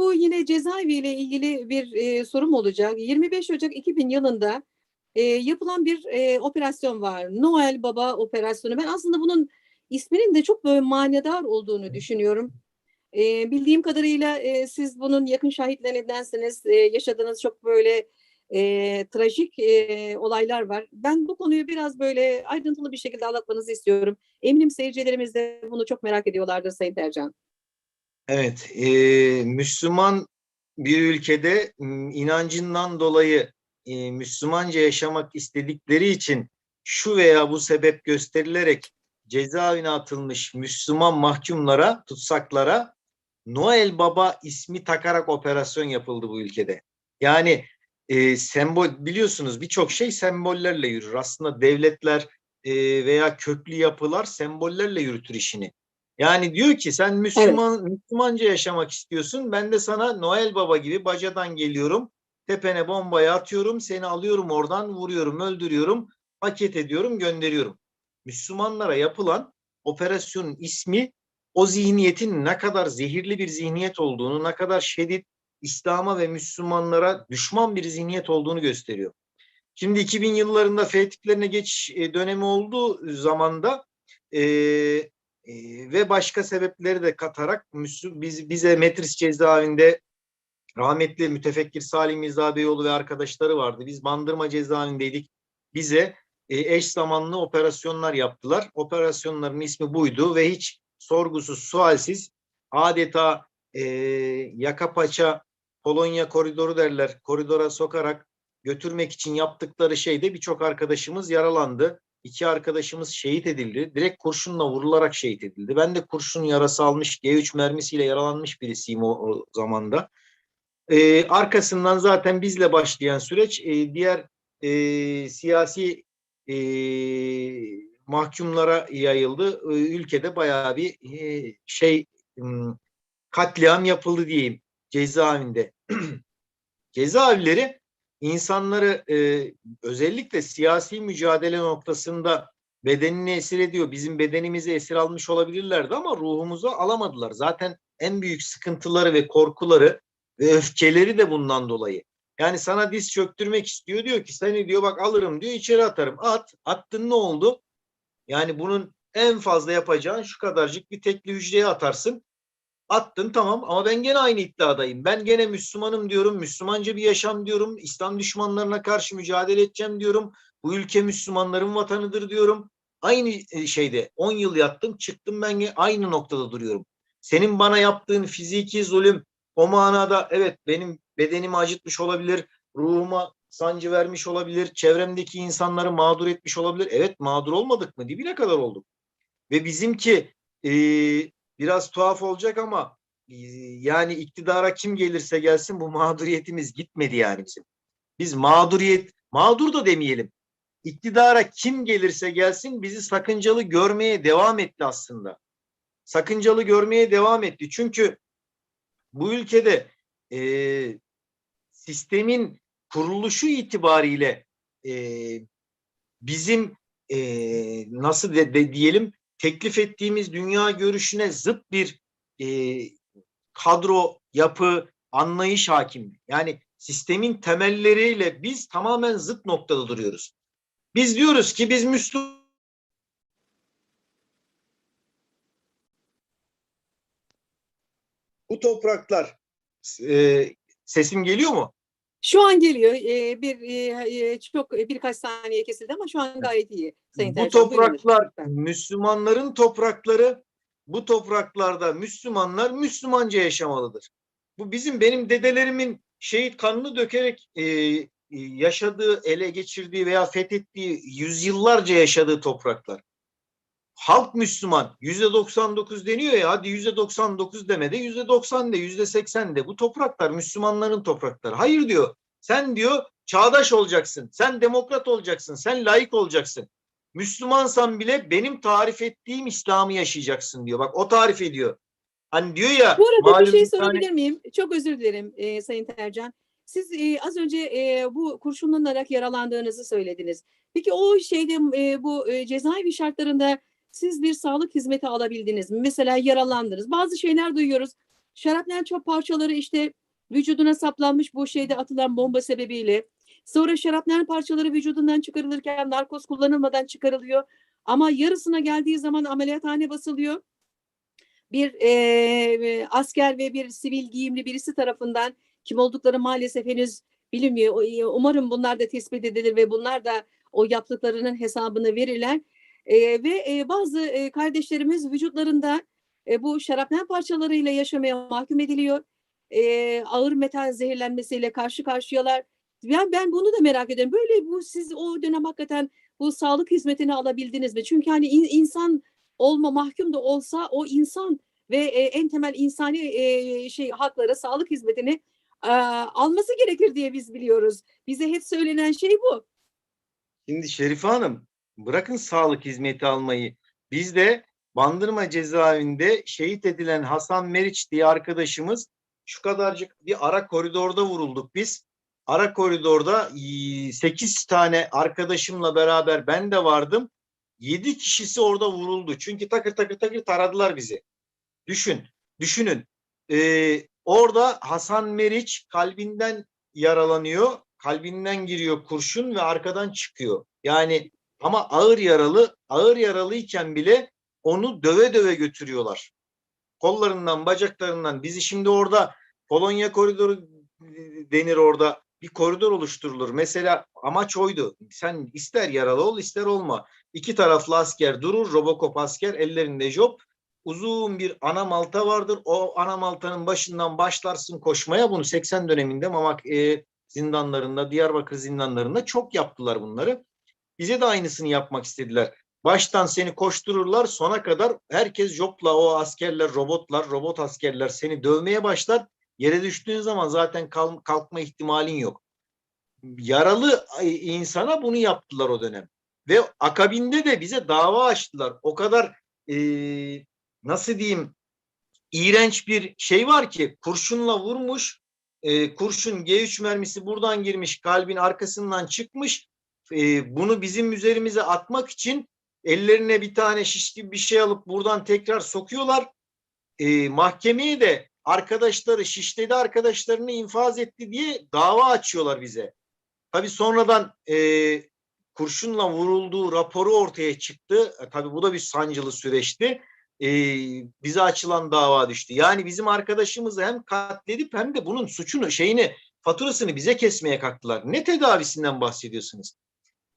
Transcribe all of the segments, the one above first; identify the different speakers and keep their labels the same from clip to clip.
Speaker 1: bu yine cezaevi ile ilgili bir e, sorum olacak. 25 Ocak 2000 yılında e, yapılan bir e, operasyon var. Noel Baba operasyonu. Ben aslında bunun isminin de çok böyle manidar olduğunu düşünüyorum. E, bildiğim kadarıyla e, siz bunun yakın şahitlerindensiniz. E, yaşadığınız çok böyle e, trajik e, olaylar var. Ben bu konuyu biraz böyle ayrıntılı bir şekilde anlatmanızı istiyorum. Eminim seyircilerimiz de bunu çok merak ediyorlardır Sayın Tercan.
Speaker 2: Evet, eee, Müslüman bir ülkede inancından dolayı eee, Müslümanca yaşamak istedikleri için şu veya bu sebep gösterilerek cezaevine atılmış Müslüman mahkumlara, tutsaklara Noel Baba ismi takarak operasyon yapıldı bu ülkede. Yani eee, sembol biliyorsunuz birçok şey sembollerle yürür. Aslında devletler eee, veya köklü yapılar sembollerle yürütür işini. Yani diyor ki sen Müslüman Müslümanca yaşamak istiyorsun. Ben de sana Noel Baba gibi bacadan geliyorum. Tepene bombayı atıyorum. Seni alıyorum oradan vuruyorum, öldürüyorum. Paket ediyorum, gönderiyorum. Müslümanlara yapılan operasyonun ismi o zihniyetin ne kadar zehirli bir zihniyet olduğunu, ne kadar şiddet İslam'a ve Müslümanlara düşman bir zihniyet olduğunu gösteriyor. Şimdi 2000 yıllarında fetihlerine geçiş e, dönemi olduğu zamanda e, e, ve başka sebepleri de katarak biz, bize Metris cezaevinde rahmetli mütefekkir Salim Mirza Beyoğlu ve arkadaşları vardı. Biz Bandırma cezaevindeydik. Bize e, eş zamanlı operasyonlar yaptılar. Operasyonların ismi buydu ve hiç sorgusuz sualsiz adeta e, yaka paça Polonya koridoru derler. Koridora sokarak götürmek için yaptıkları şeyde birçok arkadaşımız yaralandı. İki arkadaşımız şehit edildi. Direkt kurşunla vurularak şehit edildi. Ben de kurşun yarası almış, G3 mermisiyle yaralanmış birisiyim o, o zamanda. Ee, arkasından zaten bizle başlayan süreç e, diğer e, siyasi e, mahkumlara yayıldı. E, ülkede bayağı bir e, şey katliam yapıldı diyeyim cezaevinde. Cezaevleri insanları e, özellikle siyasi mücadele noktasında bedenini esir ediyor. Bizim bedenimizi esir almış olabilirlerdi ama ruhumuzu alamadılar. Zaten en büyük sıkıntıları ve korkuları ve öfkeleri de bundan dolayı. Yani sana diz çöktürmek istiyor diyor ki seni diyor bak alırım diyor içeri atarım. At. Attın ne oldu? Yani bunun en fazla yapacağın şu kadarcık bir tekli hücreye atarsın. Attın tamam ama ben gene aynı iddiadayım. Ben gene Müslümanım diyorum. Müslümanca bir yaşam diyorum. İslam düşmanlarına karşı mücadele edeceğim diyorum. Bu ülke Müslümanların vatanıdır diyorum. Aynı e, şeyde 10 yıl yattım çıktım ben aynı noktada duruyorum. Senin bana yaptığın fiziki zulüm o manada evet benim bedenimi acıtmış olabilir. Ruhuma sancı vermiş olabilir. Çevremdeki insanları mağdur etmiş olabilir. Evet mağdur olmadık mı? Dibine kadar olduk. Ve bizimki e, biraz tuhaf olacak ama e, yani iktidara kim gelirse gelsin bu mağduriyetimiz gitmedi yani bizim. Biz mağduriyet, mağdur da demeyelim. İktidara kim gelirse gelsin bizi sakıncalı görmeye devam etti aslında. Sakıncalı görmeye devam etti. Çünkü bu ülkede e, sistemin kuruluşu itibariyle e, bizim e, nasıl de, de diyelim teklif ettiğimiz dünya görüşüne zıt bir e, kadro, yapı, anlayış hakim. Yani sistemin temelleriyle biz tamamen zıt noktada duruyoruz. Biz diyoruz ki biz Müslüman bu topraklar e, sesim geliyor mu?
Speaker 1: Şu an geliyor. Ee, bir e, e, çok e, birkaç saniye kesildi ama şu an gayet iyi. Sayın
Speaker 2: bu
Speaker 1: buyurun
Speaker 2: topraklar. Müslümanların toprakları. Bu topraklarda Müslümanlar Müslümanca yaşamalıdır. Bu bizim benim dedelerimin şehit kanını dökerek e, e, yaşadığı, ele geçirdiği veya fethettiği yüzyıllarca yaşadığı topraklar. Halk Müslüman. Yüzde 99 deniyor ya hadi yüzde 99 deme de yüzde 90 de yüzde 80 de. Bu topraklar Müslümanların toprakları. Hayır diyor. Sen diyor çağdaş olacaksın. Sen demokrat olacaksın. Sen layık olacaksın. Müslümansan bile benim tarif ettiğim İslam'ı yaşayacaksın diyor. Bak o tarif ediyor. Hani diyor ya
Speaker 1: Bu arada bir şey
Speaker 2: bir tane-
Speaker 1: sorabilir miyim? Çok özür dilerim e, Sayın Tercan. Siz e, az önce e, bu kurşunlanarak yaralandığınızı söylediniz. Peki o şeyde e, bu e, cezaevi şartlarında siz bir sağlık hizmeti alabildiniz mi? Mesela yaralandınız. Bazı şeyler duyuyoruz. şarapnel çöp parçaları işte vücuduna saplanmış bu şeyde atılan bomba sebebiyle. Sonra şarapnel parçaları vücudundan çıkarılırken narkoz kullanılmadan çıkarılıyor. Ama yarısına geldiği zaman ameliyathane basılıyor. Bir eee, asker ve bir sivil giyimli birisi tarafından kim oldukları maalesef henüz bilinmiyor. Umarım bunlar da tespit edilir ve bunlar da o yaptıklarının hesabını verirler. Ve bazı kardeşlerimiz vücutlarında e, bu şarapnel parçalarıyla yaşamaya mahkum ediliyor. Ağır metal zehirlenmesiyle karşı karşıyalar. Ben, ben bunu da merak ediyorum. Böyle bu siz o dönem hakikaten bu sağlık hizmetini alabildiniz mi? Çünkü hani in- insan olma mahkum da olsa o insan ve e, en temel insani e, şey hakları, sağlık hizmetini e, alması gerekir diye biz biliyoruz. Bize hep söylenen şey bu.
Speaker 2: Şimdi Şerife Hanım bırakın sağlık hizmeti almayı. Biz de Bandırma cezaevinde şehit edilen Hasan Meriç diye arkadaşımız şu kadarcık bir ara koridorda vurulduk biz. Ara koridorda 8 tane arkadaşımla beraber ben de vardım. 7 kişisi orada vuruldu. Çünkü takır takır takır taradılar bizi. Düşün, düşünün. Ee, orada Hasan Meriç kalbinden yaralanıyor. Kalbinden giriyor kurşun ve arkadan çıkıyor. Yani ama ağır yaralı, ağır yaralıyken bile onu döve döve götürüyorlar. Kollarından, bacaklarından. Bizi şimdi orada Polonya koridoru denir orada. Bir koridor oluşturulur. Mesela amaç oydu. Sen ister yaralı ol, ister olma. İki taraflı asker durur. Robocop asker ellerinde job. Uzun bir ana malta vardır. O ana maltanın başından başlarsın koşmaya. Bunu 80 döneminde Mamak e, zindanlarında, Diyarbakır zindanlarında çok yaptılar bunları. Bize de aynısını yapmak istediler. Baştan seni koştururlar sona kadar herkes jopla o askerler, robotlar, robot askerler seni dövmeye başlar. Yere düştüğün zaman zaten kalk- kalkma ihtimalin yok. Yaralı insana bunu yaptılar o dönem. Ve akabinde de bize dava açtılar. O kadar eee, nasıl diyeyim iğrenç bir şey var ki kurşunla vurmuş. eee, kurşun G3 mermisi buradan girmiş kalbin arkasından çıkmış. Eee, bunu bizim üzerimize atmak için ellerine bir tane şiş gibi bir şey alıp buradan tekrar sokuyorlar. Eee, mahkemeye de arkadaşları şişledi arkadaşlarını infaz etti diye dava açıyorlar bize. Tabii sonradan eee, kurşunla vurulduğu raporu ortaya çıktı. E, tabii bu da bir sancılı süreçti. Eee, bize açılan dava düştü. Yani bizim arkadaşımızı hem katledip hem de bunun suçunu, şeyini, faturasını bize kesmeye kalktılar. Ne tedavisinden bahsediyorsunuz?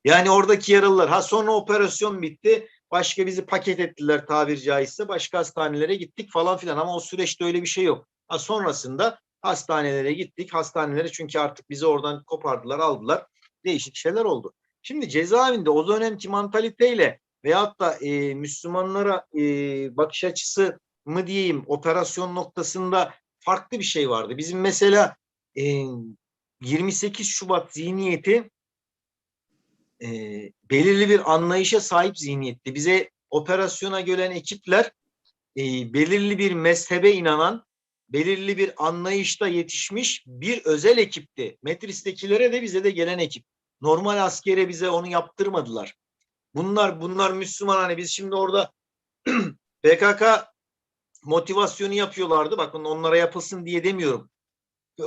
Speaker 2: Yani oradaki yaralılar, ha sonra operasyon bitti, başka bizi paket ettiler tabiri caizse, başka hastanelere gittik falan filan ama o süreçte öyle bir şey yok. Ha sonrasında hastanelere gittik, hastanelere çünkü artık bizi oradan kopardılar, aldılar. Değişik şeyler oldu. Şimdi cezaevinde o dönemki mantaliteyle veyahut da e, Müslümanlara e, bakış açısı mı diyeyim operasyon noktasında farklı bir şey vardı. Bizim mesela e, 28 Şubat zihniyeti e, belirli bir anlayışa sahip zihniyetti. Bize operasyona gelen ekipler e, belirli bir mezhebe inanan, belirli bir anlayışta yetişmiş bir özel ekipti. Metris'tekilere de bize de gelen ekip. Normal askere bize onu yaptırmadılar. Bunlar bunlar Müslüman hani biz şimdi orada PKK motivasyonu yapıyorlardı. Bakın onlara yapılsın diye demiyorum.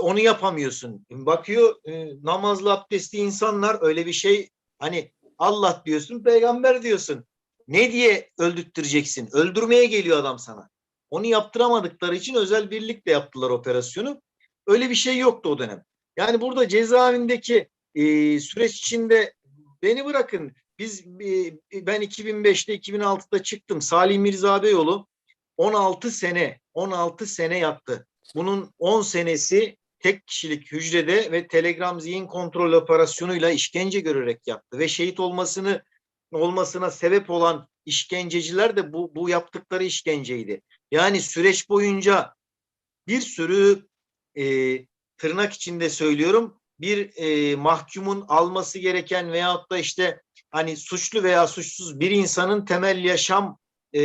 Speaker 2: Onu yapamıyorsun. Bakıyor namazlı abdestli insanlar öyle bir şey hani Allah diyorsun peygamber diyorsun. Ne diye öldürttüreceksin? Öldürmeye geliyor adam sana. Onu yaptıramadıkları için özel birlikle yaptılar operasyonu. Öyle bir şey yoktu o dönem. Yani burada cezaevindeki e, süreç içinde beni bırakın. Biz e, ben 2005'te 2006'da çıktım. Salih Mirza Beyoğlu 16 sene 16 sene yattı. Bunun 10 senesi tek kişilik hücrede ve Telegram zihin kontrol operasyonuyla işkence görerek yaptı ve şehit olmasını olmasına sebep olan işkenceciler de bu bu yaptıkları işkenceydi. Yani süreç boyunca bir sürü e, tırnak içinde söylüyorum bir e, mahkumun alması gereken veyahut da işte hani suçlu veya suçsuz bir insanın temel yaşam e,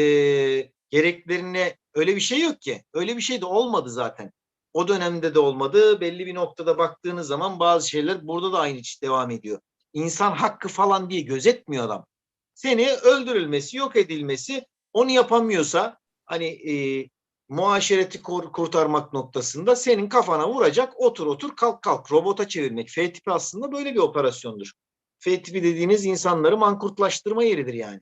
Speaker 2: gereklerine öyle bir şey yok ki. Öyle bir şey de olmadı zaten. O dönemde de olmadı. Belli bir noktada baktığınız zaman bazı şeyler burada da aynı devam ediyor. İnsan hakkı falan diye gözetmiyor adam. Seni öldürülmesi, yok edilmesi onu yapamıyorsa hani e, muaşereti kur- kurtarmak noktasında senin kafana vuracak otur otur kalk kalk robota çevirmek. F tipi aslında böyle bir operasyondur. F tipi dediğiniz insanları mankurtlaştırma yeridir yani.